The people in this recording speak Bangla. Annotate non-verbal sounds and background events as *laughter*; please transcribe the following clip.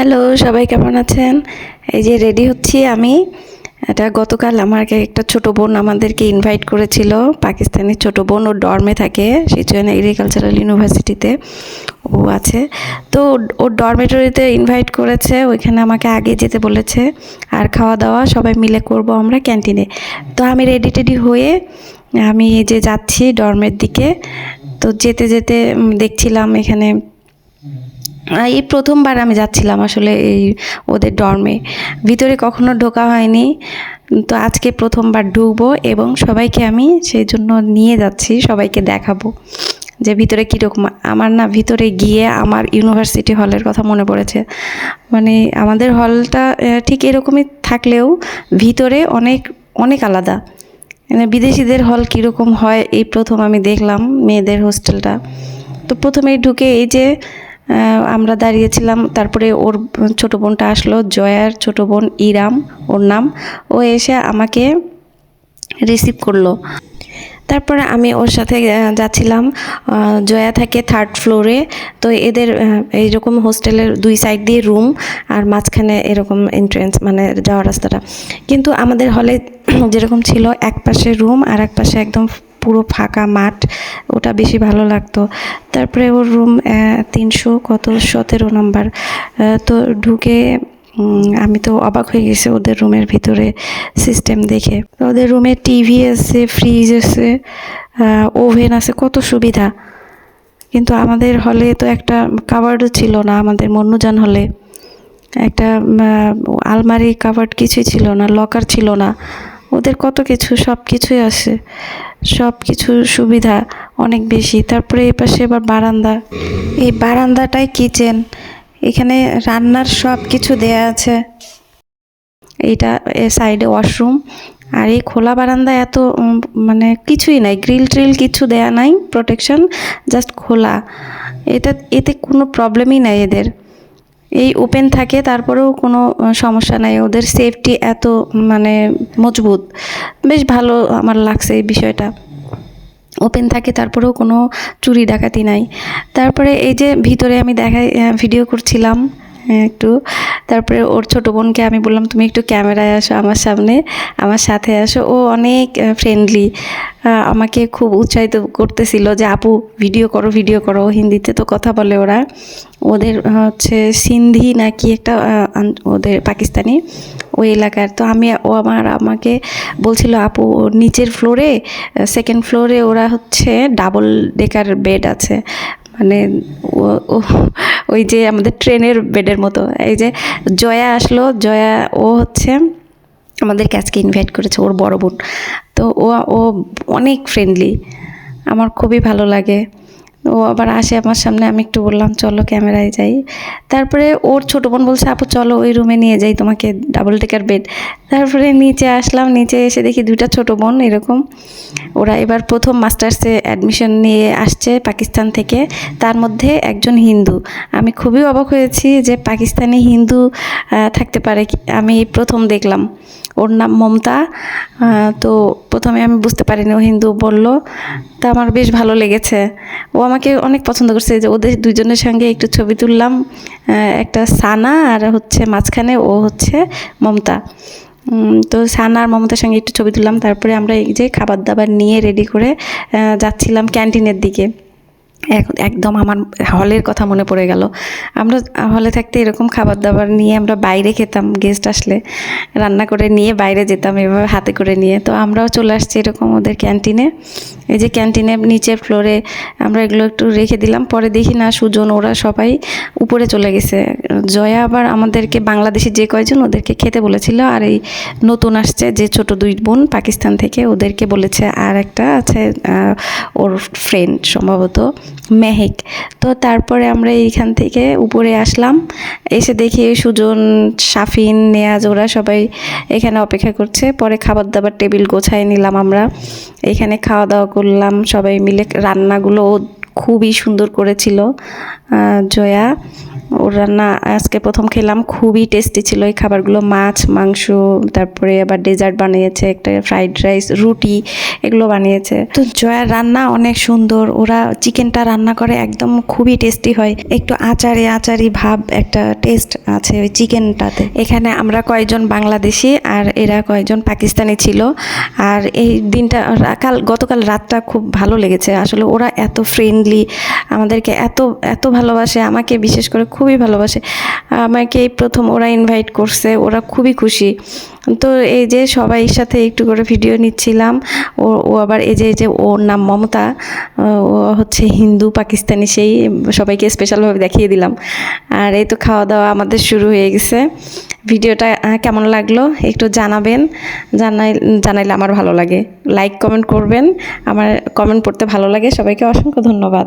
হ্যালো, সবাই কেমন আছেন? এই যে রেডি হচ্ছি আমি। এটা গতকাল আমাকে একটা ছোট বোন আমাদেরকে ইনভাইট করেছিল। পাকিস্তানের ছোট বোন, ও ডর্মে থাকে সিচুয়েন এগ্রিকালচারাল ইউনিভার্সিটিতে ও আছে। তো ও ডরমেটরিতে ইনভাইট করেছে, ওইখানে আমাকে আগে যেতে বলেছে। আর খাওয়া দাওয়া সবাই মিলে করব আমরা ক্যান্টিনে তো আমি রেডি টেডি হয়ে আমি এই যে যাচ্ছি ডর্মের দিকে। তো যেতে যেতে দেখছিলাম এখানে এই প্রথমবার আমি যাচ্ছিলাম আসলে এই ওদের ডর্মে ভিতরে কখনো ঢোকা হয়নি। তো আজকে প্রথমবার ঢুকবো এবং সবাইকে আমি সেই জন্য নিয়ে যাচ্ছি, সবাইকে দেখাবো যে ভিতরে কীরকম। আমার না ভিতরে গিয়ে আমার ইউনিভার্সিটি হলের কথা মনে পড়েছে। মানে আমাদের হলটা ঠিক এরকমই থাকলেও ভিতরে অনেক অনেক আলাদা। মানে বিদেশিদের হল কীরকম হয়, এই প্রথম আমি দেখলাম মেয়েদের হোস্টেলটা তো প্রথমেই ঢুকে এই যে আমরা দাঁড়িয়েছিলাম, তারপরে ওর ছোট বোনটা আসলো, জয়ার ছোট বোন ইরাম, ওর নাম। ও এসে আমাকে রিসিভ করল। তারপরে আমি ওর সাথে যাচ্ছিলাম। জয়া থাকে থার্ড ফ্লোরে তো এদের এইরকম হোস্টেলের দুই সাইড দিয়ে রুম আর মাঝখানে এরকম এন্ট্রেন্স মানে যাওয়ার রাস্তাটা। কিন্তু আমাদের হলে *clears throat* যেরকম ছিল এক পাশে রুম আর এক পাশে একদম পুরো ফাঁকা মাঠ, ওটা বেশি ভালো লাগতো। তারপরে ওর রুম তিনশো কত? সতেরো নম্বর তো ঢুকে আমি তো অবাক হয়ে গেছি ওদের রুমের ভিতরে সিস্টেম দেখে। ওদের রুমে টিভি আছে ফ্রিজ আছে ওভেন আছে, কত সুবিধা। কিন্তু আমাদের হলে তো একটা কাবার্ডও ছিল না, আমাদের মন্নুজান হলে একটা আলমারি কাবার্ড কিছুই ছিল না লকার ছিল না। ওদের কত কিছু, সব কিছুই আছে। সব কিছু সুবিধা অনেক বেশি। তারপরে এই পাশে এবার বারান্দা। এই বারান্দাটাই কিচেন এখানে রান্নার সব কিছু দেয়া আছে। এইটা এ সাইডে ওয়াশরুম আর এই খোলা বারান্দা এত মানে কিছুই নাই। গ্রিল ট্রিল কিছু দেয়া নাই প্রোটেকশন জাস্ট খোলা। এটা, এতে কোনো প্রবলেমই নাই এদের। এই ওপেন থাকে, তারপরেও কোনো সমস্যা নাই। ওদের সেফটি এত মানে মজবুত। বেশ ভালো আমার লাগছে এই বিষয়টা। ওপেন থাকে, তারপরেও কোনো চুরি ডাকাতি নাই। তারপরে এই যে ভিতরে আমি দেখাই ভিডিও করছিলাম একটু। তারপরে ওর ছোটো বোনকে আমি বললাম, তুমি একটু ক্যামেরায় আসো আমার সামনে, আমার সাথে আসো। ও অনেক ফ্রেন্ডলি আমাকে খুব উৎসাহিত করতেছিল যে, আপু ভিডিও করো ভিডিও করো। হিন্দিতে তো কথা বলে ওরা। ওদের হচ্ছে সিন্ধি নাকি একটা ওদের পাকিস্তানি, ওই এলাকার। তো আমি, ও আমার আমাকে বলছিল, আপু নিচের ফ্লোরে সেকেন্ড ফ্লোরে ওরা হচ্ছে ডাবল ডেকার বেড আছে। মানে ওই যে আমাদের ট্রেনের বেডের মতো। এই যে জয়া আসলো, জয়া, ও হচ্ছে আমাদেরকে আজকে ইনভাইট করেছে, ওর বড় বোন। তো ও ও অনেক ফ্রেন্ডলি আমার খুবই ভালো লাগে। ও আবার আসে আমার সামনে, আমি একটু বললাম, চলো ক্যামেরায় যাই। তারপরে ওর ছোট বোন বলছে, আপু, চলো ওই রুমে নিয়ে যাই, তোমাকে ডাবল টেকার বেড তারপরে নিচে আসলাম, নিচে এসে দেখি দুইটা ছোট বোন এরকম। ওরা এবার প্রথম মাস্টার্সে অ্যাডমিশন নিয়ে আসছে পাকিস্তান থেকে। তার মধ্যে একজন হিন্দু। আমি খুবই অবাক হয়েছি যে পাকিস্তানি হিন্দু থাকতে পারে আমি প্রথম দেখলাম। ওর নাম মমতা। তো প্রথমে আমি বুঝতে পারিনি ও হিন্দু বলল। তা আমার বেশ ভালো লেগেছে। ও আমাকে অনেক পছন্দ করছে যে ওদের দুজনের সঙ্গে একটু ছবি তুললাম। একটা সানা আর হচ্ছে মাঝখানে ও হচ্ছে মমতা। তো সানা আর মমতার সঙ্গে একটু ছবি তুললাম, তারপরে আমরা এই যে খাবার দাবার নিয়ে রেডি করে যাচ্ছিলাম ক্যান্টিনের দিকে। একদম আমার হলের কথা মনে পড়ে গেল। আমরা হলে থাকতে এরকম খাবার দাবার নিয়ে আমরা বাইরে খেতাম গেস্ট আসলে রান্না করে নিয়ে বাইরে যেতাম এভাবে হাতে করে নিয়ে। তো আমরাও চলে আসছি এরকম ওদের ক্যান্টিনে এই যে ক্যান্টিনে নিচের ফ্লোরে আমরা এগুলো একটু রেখে দিলাম। পরে দেখি না সুজন, ওরা সবাই উপরে চলে গেছে। জয়া আবার আমাদেরকে বাংলাদেশি যে কয়জন ওদেরকে খেতে বলেছিল আর এই নতুন আসছে যে ছোট দুই বোন পাকিস্তান থেকে ওদেরকে বলেছে। আর একটা আছে ওর ফ্রেন্ড সম্ভবত। মেহেক। তো তারপরে আমরা এইখান থেকে উপরে আসলাম। এসে দেখি সুজন সাফিন নেয়াজ, ওরা সবাই এখানে অপেক্ষা করছে। পরে খাবার দাবার টেবিল গোছায় নিলাম আমরা। এখানে খাওয়া দাওয়া করলাম সবাই মিলে। রান্নাগুলো খুবই সুন্দর করেছিল জয়া। ওর রান্না আজকে প্রথম খেলাম, খুবই টেস্টি ছিল এই খাবারগুলো। মাছ, মাংস, তারপরে আবার ডেজার্ট বানিয়েছে, একটা ফ্রাইড রাইস রুটি, এগুলো বানিয়েছে। তো জয়ার রান্না অনেক সুন্দর, ওরা চিকেনটা রান্না করে একদম খুবই টেস্টি হয়। একটু আচারে আচারি ভাব, একটা টেস্ট আছে ওই চিকেনটাতে। এখানে আমরা কয়েকজন বাংলাদেশি আর এরা কয়েকজন পাকিস্তানি ছিল। আর এই দিনটা, কাল, গতকাল রাতটা খুব ভালো লেগেছে। আসলে ওরা এত ফ্রেন্ডলি আমাদেরকে এত এত ভালোবাসে, আমাকে বিশেষ করে খুবই ভালোবাসে। আমাকে এই প্রথম ওরা ইনভাইট করছে, ওরা খুবই খুশি। তো এই যে সবাই সাথে একটু করে ভিডিও নিচ্ছিলাম, ও ও আবার এই যে এই যে ওর নাম মমতা, ও হচ্ছে হিন্দু, পাকিস্তানি, সেই সবাইকে স্পেশালভাবে দেখিয়ে দিলাম। আর এই তো খাওয়া দাওয়া আমাদের শুরু হয়ে গেছে। ভিডিওটা কেমন লাগল একটু জানাবেন। জানাই, জানাইলে আমার ভালো লাগে। লাইক কমেন্ট করবেন। আমার কমেন্ট পড়তে ভালো লাগে। সবাইকে অসংখ্য ধন্যবাদ।